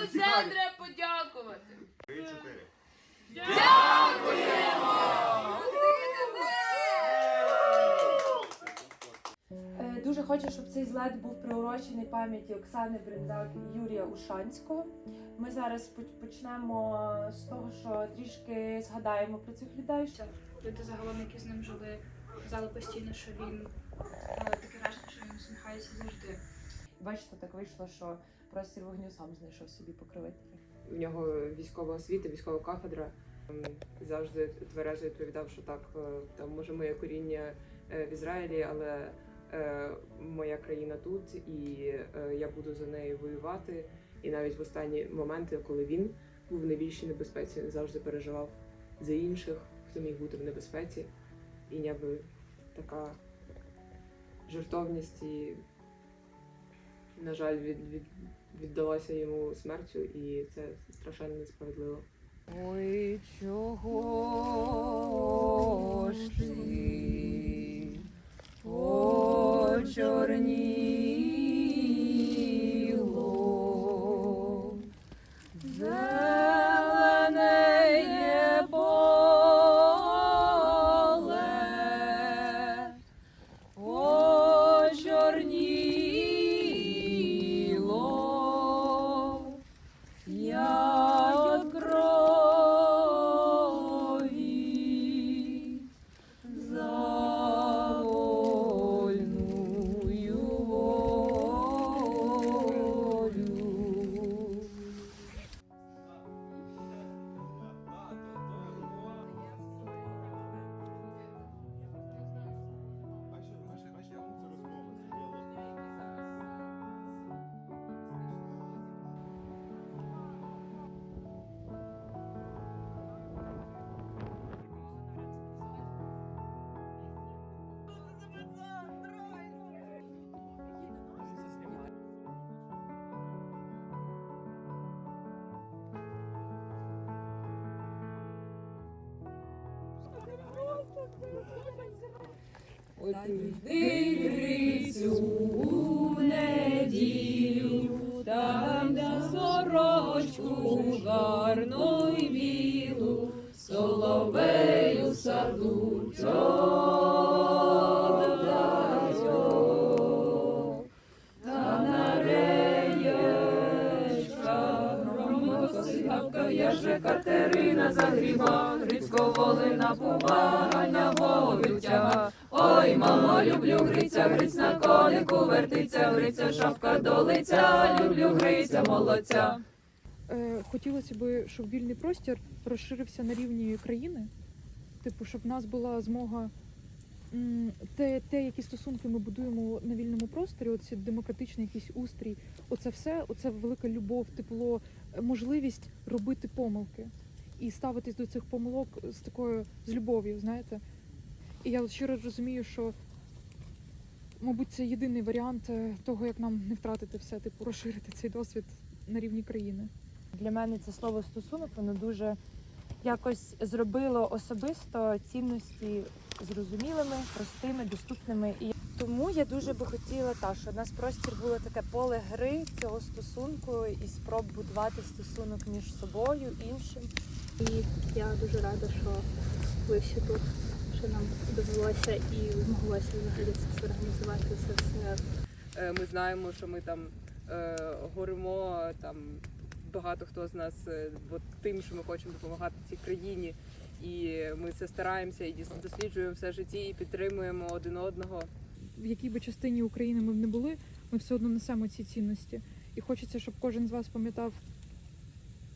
за це треба подякувати. Три-чотири. Е, Дуже хочу, щоб цей злет був приурочений пам'яті Оксани Бриндак і Юрія Ушанського. Ми зараз почнемо з того, що трішки згадаємо про цих людей. Люди загалом, які з ним жили, казали постійно, що він мали таке враження, що він усміхається завжди. Бачите, так вийшло, що простір вогню сам знайшов собі покровителя. У нього військова освіта, військова кафедра. Ем, Завжди тверезо відповідав, що так, е, там може моє коріння е, в Ізраїлі, але е, моя країна тут, і я буду за нею воювати. І навіть в останні моменти, коли він був в найбільшій небезпеці, він завжди переживав за інших, хто міг бути в небезпеці. І ніби така жертовність і, на жаль, від, від, віддалася йому смертю, і це страшенно несправедливо. Ой, чого ж ти почорніло? Дивицю у неділю, там сорочку гарну й білу, соловею саду я же Катерина загріба, Грицько волина повагання вовиця. Ой, мамо, люблю гриця, гриць на конику вертиться, гриця, шапка до лиця, люблю гриця, молодця. Е, Хотілося б, щоб вільний простір розширився на рівні країни. Типу, щоб в нас була змога те, те, які стосунки ми будуємо на вільному просторі, оці демократичний якийсь устрій, оце все, оце велика любов, тепло, е, можливість робити помилки і ставитись до цих помилок з такою з любов'ю, знаєте. І я щиро розумію, що, мабуть, це єдиний варіант е, того, як нам не втратити все, типу, розширити цей досвід на рівні країни. Для мене це слово стосунок, воно дуже якось зробило особисто цінності зрозумілими, простими, доступними. І тому я дуже би хотіла, та, щоб у нас простір було таке поле гри цього стосунку і спроб будувати стосунок між собою, іншим. І я дуже рада, що ви всі тут, що нам довелося і змоглося взагалі це організувати, все Е, Ми знаємо, що ми там е, горимо там. Багато хто з нас е, от тим, що ми хочемо допомагати цій країні, і ми це стараємося і досліджуємо все житті і підтримуємо один одного. в якій би частині України ми б не були, ми все одно несемо ці цінності. І хочеться, щоб кожен з вас пам'ятав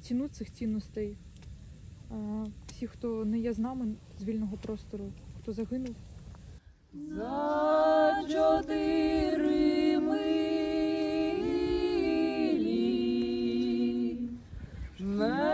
ціну цих цінностей. Всі, хто не є з нами з вільного простору, хто загинув. За чотири Mer